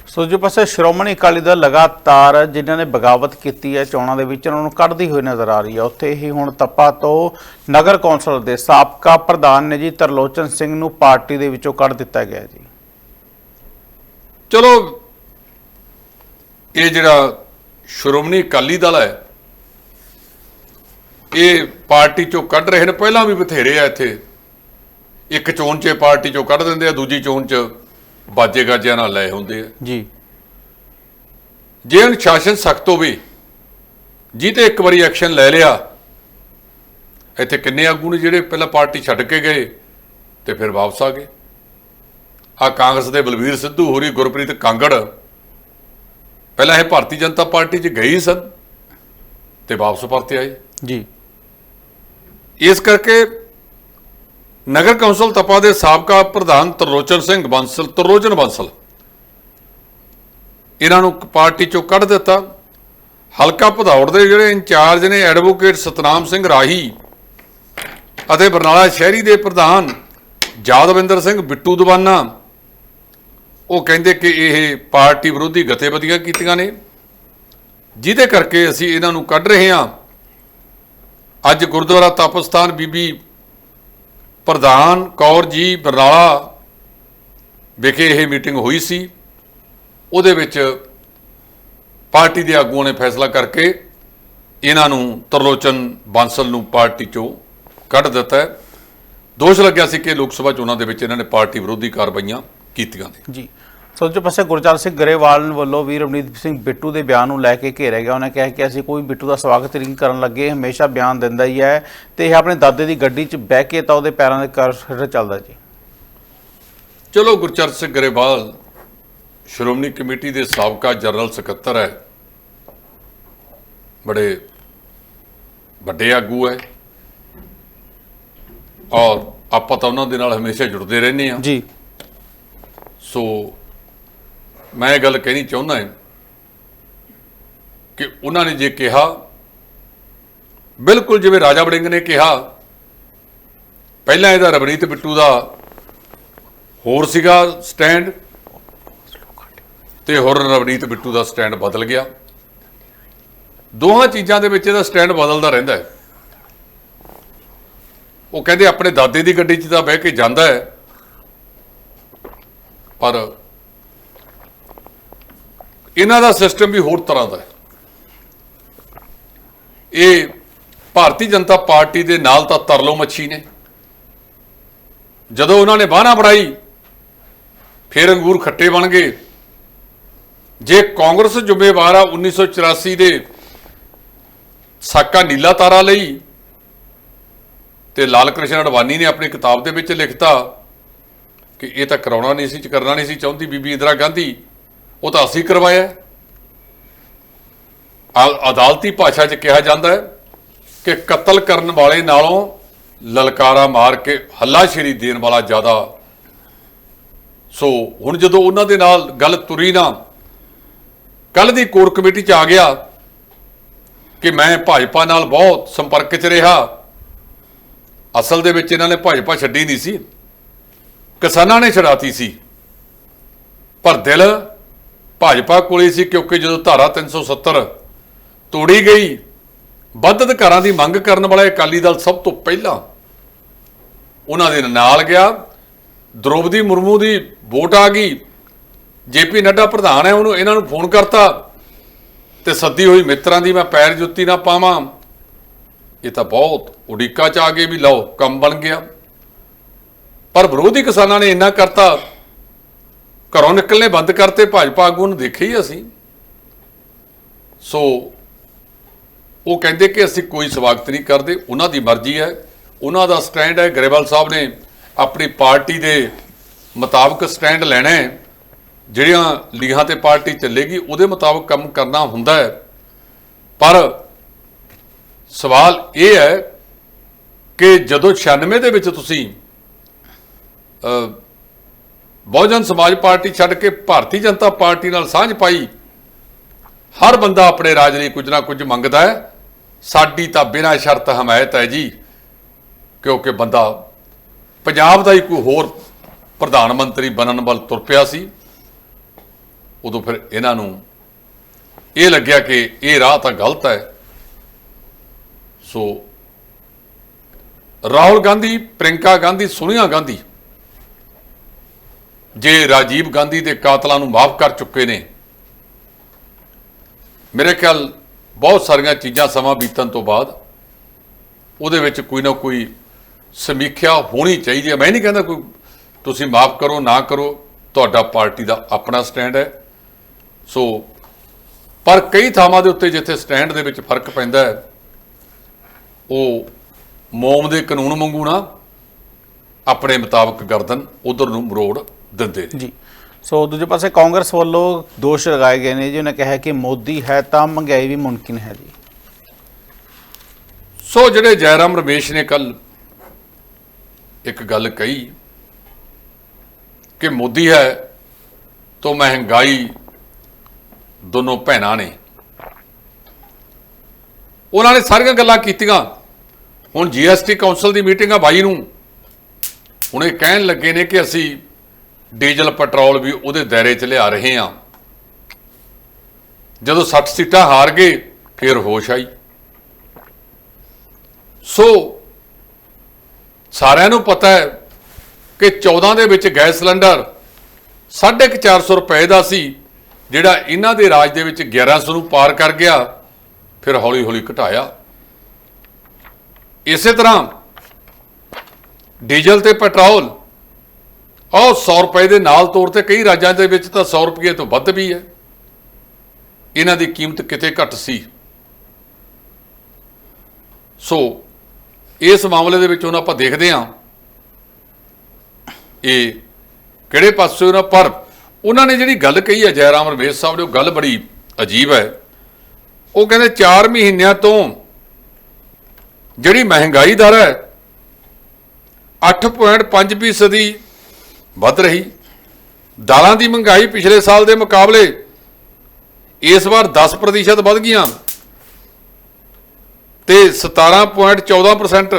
ਸੋ ਜੋ ਪਾਸੇ ਸ਼੍ਰੋਮਣੀ ਅਕਾਲੀ ਦਲ ਲਗਾਤਾਰ ਜਿਨ੍ਹਾਂ ਨੇ ਬਗਾਵਤ ਕੀਤੀ ਹੈ ਚੋਣਾਂ ਦੇ ਵਿੱਚ ਉਹਨਾਂ ਨੂੰ ਕੱਢਦੀ ਹੋਈ ਨਜ਼ਰ ਆ ਰਹੀ ਹੈ। ਉੱਥੇ ਹੀ ਹੁਣ ਤੱਪਾ ਤੋਂ ਨਗਰ ਕੌਂਸਲ ਦੇ ਸਾਬਕਾ ਪ੍ਰਧਾਨ ਨੇ ਜੀ ਤਰਲੋਚਨ ਸਿੰਘ ਨੂੰ ਪਾਰਟੀ ਦੇ ਵਿੱਚੋਂ ਕੱਢ ਦਿੱਤਾ ਗਿਆ ਜੀ। ਚਲੋ ਇਹ ਜਿਹੜਾ ਸ਼੍ਰੋਮਣੀ ਅਕਾਲੀ ਦਲ ਹੈ ਇਹ ਪਾਰਟੀ ਚੋਂ ਕੱਢ ਰਹੇ ਨੇ ਪਹਿਲਾਂ ਵੀ ਬਥੇਰੇ ਆ ਇੱਥੇ। ਇੱਕ ਚੋਣ 'ਚ ਪਾਰਟੀ ਚੋਂ ਕੱਢ ਦਿੰਦੇ ਆ ਦੂਜੀ ਚੋਣ 'ਚ ਬਾਜੇ ਗਾਜਿਆਂ ਨਾਲ ਲੈ ਹੁੰਦੇ ਆ। ਜੀ। ਜੇ ਅਨੁਸ਼ਾਸਨ ਸਖਤ ਹੋਵੇ ਜੀ ਤੇ ਇੱਕ ਵਾਰੀ ਐਕਸ਼ਨ ਲੈ ਲਿਆ ਇੱਥੇ ਕਿੰਨੇ ਆਗੂ ਨੇ ਜਿਹੜੇ ਪਹਿਲਾਂ ਪਾਰਟੀ ਛੱਡ ਕੇ ਗਏ ਤੇ ਫਿਰ ਵਾਪਸ ਆ ਗਏ? ਆ ਕਾਂਗਰਸ ਦੇ ਬਲਵੀਰ ਸਿੱਧੂ ਹੋਰੀ ਗੁਰਪ੍ਰੀਤ ਕਾਂਗੜ ਪਹਿਲਾਂ ਇਹ ਭਾਰਤੀ ਜਨਤਾ ਪਾਰਟੀ 'ਚ ਗਏ ਹੀ ਸਨ ਤੇ ਵਾਪਸ ਪਰਤੇ ਆਏ। ਜੀ। ਇਸ ਕਰਕੇ ਨਗਰ ਕੌਂਸਲ ਤਪਾ ਦੇ ਸਾਬਕਾ ਪ੍ਰਧਾਨ ਤਰਲੋਚਨ ਸਿੰਘ ਬੰਸਲ, ਤਰਲੋਚਨ ਬੰਸਲ। ਇਹਨਾਂ ਨੂੰ ਪਾਰਟੀ ਚੋਂ ਕੱਢ ਦਿੱਤਾ। ਹਲਕਾ ਭਦੌੜ ਦੇ ਜਿਹੜੇ ਇੰਚਾਰਜ ਨੇ ਐਡਵੋਕੇਟ ਸਤਨਾਮ ਸਿੰਘ ਰਾਹੀ ਅਤੇ ਬਰਨਾਲਾ ਸ਼ਹਿਰੀ ਦੇ ਪ੍ਰਧਾਨ ਜਾਦਵਿੰਦਰ ਸਿੰਘ ਬਿੱਟੂ ਦਵਾਨਾ, ਉਹ ਕਹਿੰਦੇ ਕਿ ਇਹ ਪਾਰਟੀ ਵਿਰੋਧੀ ਗਤੀਵਿਧੀਆਂ ਕੀਤੀਆਂ ਨੇ। ਜਿਹਦੇ ਕਰਕੇ ਅਸੀਂ ਇਹਨਾਂ ਨੂੰ ਕੱਢ ਰਹੇ ਹਾਂ। ਅੱਜ ਗੁਰਦੁਆਰਾ ਤਪਸਥਾਨ ਬੀਬੀ ਪ੍ਰਧਾਨ ਕੌਰ ਜੀ ਬਰਨਾਲਾ ਵਿਖੇ ਇਹ ਮੀਟਿੰਗ ਹੋਈ ਸੀ। ਉਹਦੇ ਵਿੱਚ ਪਾਰਟੀ ਦੇ ਆਗੂਆਂ ਨੇ ਫੈਸਲਾ ਕਰਕੇ ਇਹਨਾਂ ਨੂੰ ਤਰਲੋਚਨ ਬਾਂਸਲ ਨੂੰ ਪਾਰਟੀ ਚੋਂ ਕੱਢ ਦਿੱਤਾ ਹੈ। ਦੋਸ਼ ਲੱਗਿਆ ਸੀ ਕਿ ਲੋਕ ਸਭਾ ਚੋਣਾਂ ਦੇ ਵਿੱਚ ਇਹਨਾਂ ਨੇ ਪਾਰਟੀ ਵਿਰੋਧੀ ਕਾਰਵਾਈਆਂ ਕੀਤੀਆਂ ਨੇ। ਜੀ। ਸੋ ਜੋ ਪਾਸੇ ਗੁਰਚਰਨ ਸਿੰਘ ਗਰੇਵਾਲ ਵੱਲੋਂ ਵੀ ਰਵਨੀਤ ਸਿੰਘ ਬਿੱਟੂ ਦੇ ਬਿਆਨ ਨੂੰ ਲੈ ਕੇ ਘੇਰਿਆ ਗਿਆ। ਉਹਨੇ ਕਿਹਾ ਕਿ ਅਸੀਂ ਕੋਈ ਬਿੱਟੂ ਦਾ ਸਵਾਗਤ ਨਹੀਂ ਕਰਨ ਲੱਗੇ ਹਮੇਸ਼ਾ ਬਿਆਨ ਦਿੰਦਾ ਹੀ ਹੈ ਤੇ ਇਹ ਆਪਣੇ ਦਾਦੇ ਦੀ ਗੱਡੀ 'ਚ ਬਹਿ ਕੇ ਤਾਂ ਉਹਦੇ ਪੈਰਾਂ ਦੇ ਕਰ ਚੱਲਦਾ ਜੀ। ਚਲੋ ਗੁਰਚਰਨ ਸਿੰਘ ਗਰੇਵਾਲ ਸ਼੍ਰੋਮਣੀ ਕਮੇਟੀ ਦੇ ਸਾਬਕਾ ਜਨਰਲ ਸਕੱਤਰ ਹੈ। ਬੜੇ ਵੱਡੇ ਆਗੂ ਹੈ। ਔਰ ਆਪਾਂ ਤਾਂ ਉਹਨਾਂ ਦੇ ਨਾਲ ਹਮੇਸ਼ਾ ਜੁੜਦੇ ਰਹਿੰਦੇ ਆ ਜੀ। ਸੋ ਮੈਂ ਇਹ ਗੱਲ ਕਹਿਣੀ ਚਾਹੁੰਦਾ ਹਾਂ ਕਿ ਉਹਨਾਂ ਨੇ ਜੇ ਕਿਹਾ, ਬਿਲਕੁਲ ਜਿਵੇਂ ਰਾਜਾ ਵੜਿੰਗ ਨੇ ਕਿਹਾ, ਪਹਿਲਾਂ ਇਹਦਾ ਰਵਨੀਤ ਬਿੱਟੂ ਦਾ ਹੋਰ ਸੀਗਾ ਸਟੈਂਡ ਤੇ ਹੋਰ ਰਵਨੀਤ ਬਿੱਟੂ ਦਾ ਸਟੈਂਡ ਬਦਲ ਗਿਆ। ਦੋਹਾਂ ਚੀਜ਼ਾਂ ਦੇ ਵਿੱਚ ਇਹਦਾ ਸਟੈਂਡ ਬਦਲਦਾ ਰਹਿੰਦਾ ਹੈ। ਉਹ ਕਹਿੰਦੇ ਆਪਣੇ ਦਾਦੇ ਦੀ ਗੱਡੀ 'ਚ ਤਾਂ ਬਹਿ ਕੇ ਜਾਂਦਾ ਹੈ, ਪਰ ਇਹਨਾਂ ਦਾ ਸਿਸਟਮ ਵੀ ਹੋਰ ਤਰ੍ਹਾਂ ਦਾ ਹੈ। ਇਹ ਭਾਰਤੀ ਜਨਤਾ ਪਾਰਟੀ ਦੇ ਨਾਲ ਤਾਂ ਤਰਲੋ ਮੱਛੀ ਨੇ। ਜਦੋਂ ਉਹਨਾਂ ਨੇ ਬਾਹਨਾ ਬਣਾਈ, ਫਿਰ ਅੰਗੂਰ ਖੱਟੇ ਬਣ ਗਏ। ਜੇ ਕਾਂਗਰਸ ਜ਼ਿੰਮੇਵਾਰ ਆ 1984 ਦੇ ਸਾਕਾ ਨੀਲਾ ਤਾਰਾ ਲਈ, ਤੇ ਲਾਲ ਕ੍ਰਿਸ਼ਨ ਅਡਵਾਨੀ ਨੇ ਆਪਣੀ ਕਿਤਾਬ ਦੇ ਵਿੱਚ ਲਿਖਤਾ ਕਿ ਇਹ ਤਾਂ ਕਰਾਉਣਾ ਨਹੀਂ ਸੀ ਕਰਨਾ ਨਹੀਂ ਸੀ, ਚਾਹੁੰਦੀ ਬੀਬੀ ਇੰਦਰਾ ਗਾਂਧੀ ਉਹ ਤਾਂ ਅਸੀਂ ਕਰਵਾਇਆ ਆ- ਅਦਾਲਤੀ ਭਾਸ਼ਾ 'ਚ ਕਿਹਾ ਜਾਂਦਾ ਹੈ ਕਿ ਕਤਲ ਕਰਨ ਵਾਲੇ ਨਾਲੋਂ ਲਲਕਾਰਾ ਮਾਰ ਕੇ ਹੱਲਾਸ਼ੇਰੀ ਦੇਣ ਵਾਲਾ ਜ਼ਿਆਦਾ। ਸੋ ਹੁਣ ਜਦੋਂ ਉਹਨਾਂ ਦੇ ਨਾਲ ਗੱਲ ਤੁਰੀ ਨਾ ਕੱਲ ਦੀ ਕੋਰ ਕਮੇਟੀ ਚ ਆ ਗਿਆ ਕਿ ਮੈਂ ਭਾਜਪਾ ਨਾਲ ਬਹੁਤ ਸੰਪਰਕ 'ਚ ਰਿਹਾ। ਅਸਲ ਦੇ ਵਿੱਚ ਇਹਨਾਂ ਨੇ ਭਾਜਪਾ ਛੱਡੀ ਨਹੀਂ ਸੀ। ਕਿਸਾਨਾਂ ਨੇ ਛਡਾਤੀ ਸੀ। ਪਰ ਦਿਲ ਭਾਜਪਾ ਕੋਲੇ ਸੀ ਕਿਉਂਕਿ ਜਦੋਂ ਧਾਰਾ 370 ਤੋੜੀ ਗਈ, ਵੱਧ ਅਧਿਕਾਰਾਂ ਦੀ ਮੰਗ ਕਰਨ ਵਾਲਾ ਅਕਾਲੀ ਦਲ ਸਭ ਤੋਂ ਪਹਿਲਾਂ ਉਹਨਾਂ ਦੇ ਨਾਲ ਗਿਆ। ਦ੍ਰੋਪਦੀ ਮੁਰਮੂ ਦੀ ਵੋਟ ਆ ਗਈ। ਜੇਪੀ ਨੱਡਾ ਪ੍ਰਧਾਨ ਹੈ, ਉਹਨੂੰ ਇਹਨਾਂ ਨੂੰ ਫੋਨ ਕਰਤਾ ਤੇ ਸੱਦੀ ਹੋਈ ਮਿੱਤਰਾਂ ਦੀ ਮੈਂ ਪੈਰ ਜੁੱਤੀ ਨਾ ਪਾਵਾਂ। ਇਹ ਤਾਂ ਬਹੁਤ ਉਡੀਕਾ ਚ ਆ ਗਏ ਵੀ ਲਓ, ਕੰਮ ਬਣ ਗਿਆ। ਪਰ ਵਿਰੋਧੀ ਕਿਸਾਨਾਂ ਨੇ ਇੰਨਾ ਕਰਤਾ। ਘਰੋਂ ਨਿਕਲਨੇ ਬੰਦ ਕਰਤੇ, ਭਾਜਪਾ ਆਗੂ ਨੂੰ ਦੇਖੇ ਹੀ ਅਸੀਂ। ਸੋ ਉਹ ਕਹਿੰਦੇ ਕਿ ਅਸੀਂ ਕੋਈ ਸਵਾਗਤ ਨਹੀਂ ਕਰਦੇ, ਉਹਨਾਂ ਦੀ ਮਰਜ਼ੀ ਹੈ। ਉਹਨਾਂ ਦਾ ਸਟੈਂਡ ਹੈ, ਗਰੇਵਾਲ ਸਾਹਿਬ ਨੇ ਆਪਣੀ ਪਾਰਟੀ ਦੇ ਮੁਤਾਬਕ ਸਟੈਂਡ ਲੈਣਾ ਹੈ। ਜਿਹੜੀਆਂ ਲੀਹਾਂ ਤੇ ਪਾਰਟੀ ਚੱਲੇਗੀ, ਉਹਦੇ ਮੁਤਾਬਕ ਕੰਮ ਕਰਨਾ ਹੁੰਦਾ ਹੈ। ਪਰ ਸਵਾਲ ਇਹ ਹੈ ਕਿ ਜਦੋਂ 96 ਦੇ ਵਿੱਚ ਤੁਸੀਂ ਬਹੁਜਨ ਸਮਾਜ ਪਾਰਟੀ ਛੱਡ ਕੇ ਭਾਰਤੀ ਜਨਤਾ ਪਾਰਟੀ ਨਾਲ ਸਾਂਝ ਪਾਈ, ਹਰ ਬੰਦਾ ਆਪਣੇ ਰਾਜ ਲਈ ਕੁਝ ਨਾ ਕੁਝ ਮੰਗਦਾ ਹੈ। ਸਾਡੀ ਤਾਂ ਬਿਨਾਂ ਸ਼ਰਤ ਹਮਾਇਤ ਹੈ ਜੀ, ਕਿਉਂਕਿ ਬੰਦਾ ਪੰਜਾਬ ਦਾ ਹੀ ਕੋਈ ਹੋਰ ਪ੍ਰਧਾਨ ਮੰਤਰੀ ਬਣਨ ਵੱਲ ਤੁਰ ਪਿਆ ਸੀ। ਉਦੋਂ ਫਿਰ ਇਹਨਾਂ ਨੂੰ ਇਹ ਲੱਗਿਆ ਕਿ ਇਹ ਰਾਹ ਤਾਂ ਗਲਤ ਹੈ। ਸੋ ਰਾਹੁਲ ਗਾਂਧੀ ਪ੍ਰਿੰਕਾ ਗਾਂਧੀ, ਸੋਨੀਆ ਗਾਂਧੀ ਜੇ ਰਾਜੀਵ ਗਾਂਧੀ ਦੇ ਕਾਤਲਾਂ ਨੂੰ ਮਾਫ ਕਰ ਚੁੱਕੇ ਨੇ, ਮੇਰੇ ਖਿਆਲ ਬਹੁਤ ਸਾਰੀਆਂ ਚੀਜ਼ਾਂ ਸਮਾਂ ਬੀਤਣ ਤੋਂ ਬਾਅਦ ਉਹਦੇ ਵਿੱਚ ਕੋਈ ਨਾ ਕੋਈ ਸਮੀਖਿਆ ਹੋਣੀ ਚਾਹੀਦੀ ਹੈ। ਮੈਂ ਨਹੀਂ ਕਹਿੰਦਾ ਕੋਈ ਤੁਸੀਂ ਮਾਫ ਕਰੋ, ਨਾ ਕਰੋ, ਤੁਹਾਡਾ ਪਾਰਟੀ ਦਾ ਆਪਣਾ ਸਟੈਂਡ ਹੈ। ਸੋ, ਪਰ ਕਈ ਥਾਵਾਂ ਦੇ ਉੱਤੇ ਜਿੱਥੇ ਸਟੈਂਡ ਦੇ ਵਿੱਚ ਫ਼ਰਕ ਪੈਂਦਾ ਹੈ, ਉਹ ਮੋਮ ਦੇ ਕਾਨੂੰਨ ਵਾਂਗੂ ਨਾ, ਆਪਣੇ ਮੁਤਾਬਕ ਗਰਦਨ ਉਧਰ ਨੂੰ ਮਰੋੜ ਦਿੰਦੇ ਨੇ। ਜੀ। ਸੋ ਦੂਜੇ ਪਾਸੇ ਕਾਂਗਰਸ ਵੱਲੋਂ ਦੋਸ਼ ਲਗਾਏ ਗਏ ਨੇ ਜੀ। ਉਹਨੇ ਕਿਹਾ ਕਿ ਮੋਦੀ ਹੈ ਤਾਂ ਮਹਿੰਗਾਈ ਵੀ ਮੁਮਕਿਨ ਹੈ ਜੀ। ਸੋ ਜਿਹੜੇ ਜੈਰਾਮ ਰਮੇਸ਼ ਨੇ ਕੱਲ ਇੱਕ ਗੱਲ ਕਹੀ ਕਿ ਮੋਦੀ ਹੈ ਤੋਂ ਮਹਿੰਗਾਈ ਦੋਨੋਂ ਭੈਣਾਂ ਨੇ। ਉਹਨਾਂ ਨੇ ਸਾਰੀਆਂ ਗੱਲਾਂ ਕੀਤੀਆਂ। ਹੁਣ ਜੀਐਸਟੀ ਕਾਉਂਸਲ ਦੀ ਮੀਟਿੰਗ ਆ 22 ਨੂੰ। ਹੁਣ ਇਹ ਕਹਿਣ ਲੱਗੇ ਨੇ ਕਿ ਅਸੀਂ ਡੀਜ਼ਲ ਪੈਟਰੋਲ ਵੀ ਉਹਦੇ ਦਾਇਰੇ 'ਚ ਲਿਆ ਰਹੇ ਹਾਂ। ਜਦੋਂ 60 ਸੀਟਾਂ ਹਾਰ ਗਏ, ਫਿਰ ਹੋਸ਼ ਆਈ। ਸੋ, ਸਾਰਿਆਂ ਨੂੰ ਪਤਾ ਹੈ ਕਿ 14 ਦੇ ਵਿੱਚ ਗੈਸ ਸਿਲੰਡਰ 450 ਰੁਪਏ ਦਾ ਸੀ, ਜਿਹੜਾ ਇਹਨਾਂ ਦੇ ਰਾਜ ਦੇ ਵਿੱਚ 1100 ਨੂੰ ਪਾਰ ਕਰ ਗਿਆ, ਫਿਰ ਹੌਲੀ ਹੌਲੀ ਘਟਾਇਆ। ਇਸੇ ਤਰ੍ਹਾਂ ਡੀਜ਼ਲ ਤੇ ਪੈਟਰੋਲ ਉਹ 100 ਰੁਪਏ ਦੇ ਨਾਲ ਤੌਰ ਤੇ ਕਈ ਰਾਜਾਂ ਦੇ ਵਿੱਚ ਤਾਂ 100 ਰੁਪਏ ਤੋਂ ਵੱਧ ਵੀ ਹੈ। ਇਹਨਾਂ ਦੀ ਕੀਮਤ ਕਿਤੇ ਘੱਟ ਸੀ। ਸੋ, ਇਸ ਮਾਮਲੇ ਦੇ ਵਿੱਚ ਹੁਣ ਆਪਾਂ ਦੇਖਦੇ ਹਾਂ ਇਹ ਕਿਹੜੇ ਪਾਸੇ ਉਹਨਾਂ ਪਰ ਉਹਨਾਂ ਨੇ ਜਿਹੜੀ ਗੱਲ ਕਹੀ ਹੈ, ਜੈਰਾਮ ਰਮੇਸ਼ ਸਾਹਿਬ ਨੇ, ਉਹ ਗੱਲ ਬੜੀ ਅਜੀਬ ਹੈ। ਉਹ ਕਹਿੰਦੇ 4 ਮਹੀਨਿਆਂ ਤੋਂ ਜਿਹੜੀ ਮਹਿੰਗਾਈ ਦਰ ਹੈ 8.5 ਫੀਸਦੀ ਵੱਧ ਰਹੀ। ਦਾਲਾਂ ਦੀ ਮਹਿੰਗਾਈ ਪਿਛਲੇ ਸਾਲ ਦੇ ਮੁਕਾਬਲੇ ਇਸ ਵਾਰ 10% ਵੱਧ ਗਈਆਂ। ਤੇ 17.14%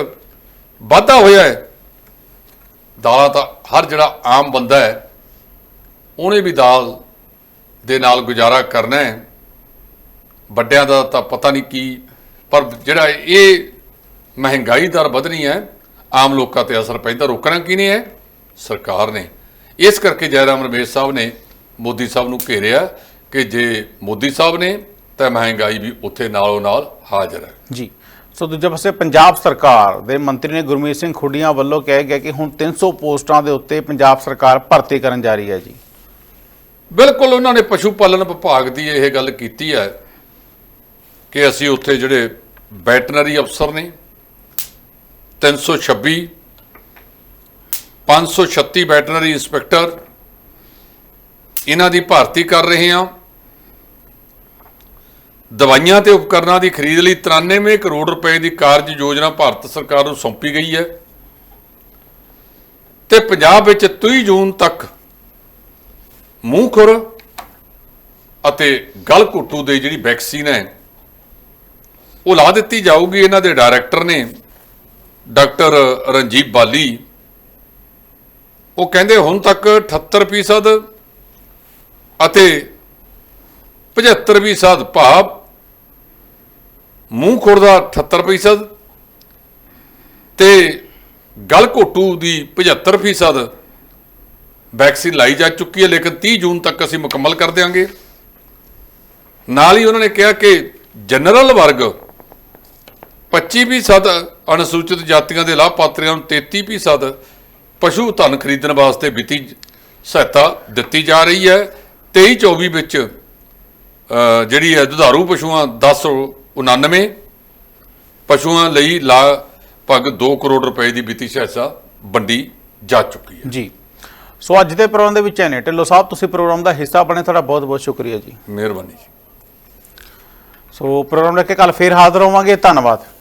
ਵਾਧਾ ਹੋਇਆ ਹੈ। ਦਾਲਾਂ ਤਾਂ ਹਰ ਜਿਹੜਾ ਆਮ ਬੰਦਾ ਹੈ, ਉਹਨੇ ਵੀ ਦਾਲ ਦੇ ਨਾਲ ਗੁਜ਼ਾਰਾ ਕਰਨਾ ਹੈ। ਵੱਡਿਆਂ ਦਾ ਤਾਂ ਪਤਾ ਨਹੀਂ ਕੀ, ਪਰ ਜਿਹੜਾ ਇਹ ਮਹਿੰਗਾਈ ਦਰ ਵਧਣੀ ਹੈ, ਆਮ ਲੋਕਾਂ ਤੇ ਅਸਰ ਪੈਂਦਾ। ਰੋਕਣਾ ਕੀ ਨਹੀਂ ਹੈ? ਸਰਕਾਰ ਨੇ। ਇਸ ਕਰਕੇ ਜੈਰਾਮ ਰਮੇਸ਼ ਸਾਹਿਬ ਨੇ ਮੋਦੀ ਸਾਹਿਬ ਨੂੰ ਘੇਰਿਆ ਕਿ ਜੇ ਮੋਦੀ ਸਾਹਿਬ ਨੇ ਤਾਂ ਮਹਿੰਗਾਈ ਵੀ ਉੱਥੇ ਨਾਲੋਂ ਨਾਲ ਹਾਜ਼ਰ ਹੈ। ਜੀ। ਸੋ ਦੂਜੇ ਪਾਸੇ ਪੰਜਾਬ ਸਰਕਾਰ ਦੇ ਮੰਤਰੀ ਨੇ ਗੁਰਮੀਤ ਸਿੰਘ ਖੁੱਡੀਆਂ ਵੱਲੋਂ ਕਿਹਾ ਗਿਆ ਕਿ ਹੁਣ 300 ਪੋਸਟਾਂ ਦੇ ਉੱਤੇ ਪੰਜਾਬ ਸਰਕਾਰ ਭਰਤੀ ਕਰਨ ਜਾ ਰਹੀ ਹੈ ਜੀ। ਬਿਲਕੁਲ ਉਹਨਾਂ ਨੇ ਪਸ਼ੂ ਪਾਲਣ ਵਿਭਾਗ ਦੀ ਇਹ ਗੱਲ ਕੀਤੀ ਹੈ ਕਿ ਅਸੀਂ ਉੱਥੇ ਜਿਹੜੇ ਵੈਟਰਨਰੀ ਅਫਸਰ ਨੇ 326 536 ਵੈਟਰਨਰੀ ਇੰਸਪੈਕਟਰ ਇਹਨਾਂ ਦੀ ਭਰਤੀ ਕਰ ਰਹੇ ਹਾਂ। ਦਵਾਈਆਂ ਤੇ ਉਪਕਰਨਾਂ ਦੀ ਖਰੀਦ ਲਈ 93 ਕਰੋੜ ਰੁਪਏ ਦੀ ਕਾਰਜ ਯੋਜਨਾ ਭਾਰਤ ਸਰਕਾਰ ਨੂੰ ਸੌਂਪੀ ਗਈ ਹੈ। ਤੇ ਪੰਜਾਬ ਵਿੱਚ 30 ਜੂਨ ਤੱਕ ਮੂੰਹ ਖੁਰ ਅਤੇ ਗਲ ਘੁੱਟੂ ਦੇ ਜਿਹੜੀ ਵੈਕਸੀਨ ਹੈ, ਉਹ ਲਾ ਦਿੱਤੀ ਜਾਊਗੀ। ਇਹਨਾਂ ਦੇ ਡਾਇਰੈਕਟਰ ਨੇ ਡਾਕਟਰ ਰਣਜੀਤ ਬਾਲੀ ਉਹ ਕਹਿੰਦੇ ਹੁਣ ਤੱਕ 78% ਅਤੇ 75% ਭਾਵ ਮੂੰਹ ਖੁਰ ਦਾ 78% ਤੇ ਗਲ ਘੋਟੂ ਦੀ 75% ਵੈਕਸੀਨ ਲਾਈ ਜਾ ਚੁੱਕੀ ਹੈ, ਲੇਕਿਨ 30 ਜੂਨ ਤੱਕ ਅਸੀਂ ਮੁਕੰਮਲ ਕਰ ਦਿਆਂਗੇ। ਨਾਲ ਹੀ ਉਹਨਾਂ ਨੇ ਕਿਹਾ ਕਿ ਜਨਰਲ ਵਰਗ 25% ਅਨੁਸੂਚਿਤ ਜਾਤੀਆਂ ਦੇ ਲਾਭਪਾਤਰੀਆਂ ਨੂੰ 33% ਪਸ਼ੂ ਧਨ ਖਰੀਦਣ ਵਾਸਤੇ ਵਿੱਤੀ ਸਹਾਇਤਾ ਦਿੱਤੀ ਜਾ ਰਹੀ ਹੈ। 23 24 ਵਿੱਚ ਜਿਹੜੀ ਹੈ ਦੁਧਾਰੂ ਪਸ਼ੂਆਂ 1099 ਪਸ਼ੂਆਂ ਲਈ ਲਗਭਗ 2 ਕਰੋੜ ਰੁਪਏ ਦੀ ਵਿੱਤੀ ਸਹਾਇਤਾ ਵੰਡੀ ਜਾ ਚੁੱਕੀ ਹੈ। ਜੀ। ਸੋ ਅੱਜ ਦੇ ਪ੍ਰੋਗਰਾਮ ਦੇ ਵਿੱਚ ਐਨੇ ਢਿੱਲੋਂ ਸਾਹਿਬ ਤੁਸੀਂ ਪ੍ਰੋਗਰਾਮ ਦਾ ਹਿੱਸਾ ਬਣੇ ਤੁਹਾਡਾ ਬਹੁਤ ਬਹੁਤ ਸ਼ੁਕਰੀਆ ਜੀ। ਮਿਹਰਬਾਨੀ ਜੀ। ਸੋ ਪ੍ਰੋਗਰਾਮ ਲੈ ਕੇ ਕੱਲ ਫੇਰ ਹਾਜ਼ਰ ਹੋਵਾਂਗੇ। ਧੰਨਵਾਦ।